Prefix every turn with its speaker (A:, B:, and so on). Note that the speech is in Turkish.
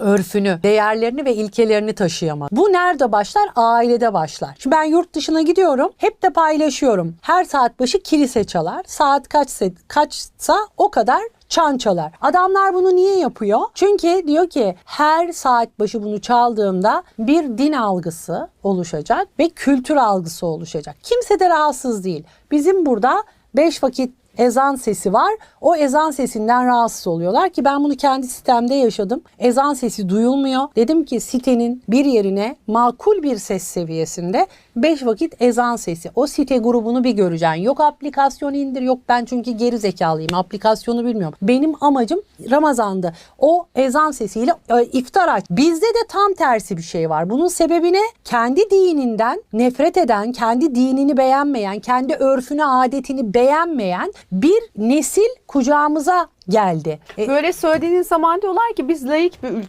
A: örfünü, değerlerini ve ilkelerini taşıyamaz. Bu nerede başlar? Ailede başlar. Şimdi ben yurt dışına gidiyorum. Hep de paylaşıyorum. Her saat başı kilise çalar. Saat kaçsa, kaçsa o kadar çan çalar. Adamlar bunu niye yapıyor? Çünkü diyor ki her saat başı bunu çaldığımda bir din algısı oluşacak ve kültür algısı oluşacak. Kimse de rahatsız değil. Bizim burada beş vakit ezan sesi var. O ezan sesinden rahatsız oluyorlar ki ben bunu kendi sitemde yaşadım. Ezan sesi duyulmuyor. Dedim ki sitenin bir yerine makul bir ses seviyesinde 5 vakit ezan sesi. O site grubunu bir göreceksin. Yok aplikasyon indir. Yok ben çünkü geri zekalıyım. Aplikasyonu bilmiyorum. Benim amacım Ramazan'da o ezan sesiyle e, iftar aç. Bizde de tam tersi bir şey var. Bunun sebebi ne? Kendi dininden nefret eden, kendi dinini beğenmeyen, kendi örfünü, adetini beğenmeyen bir nesil kucağımıza geldi. E,
B: Böyle söylediğiniz zaman diyorlar ki biz laik bir ülke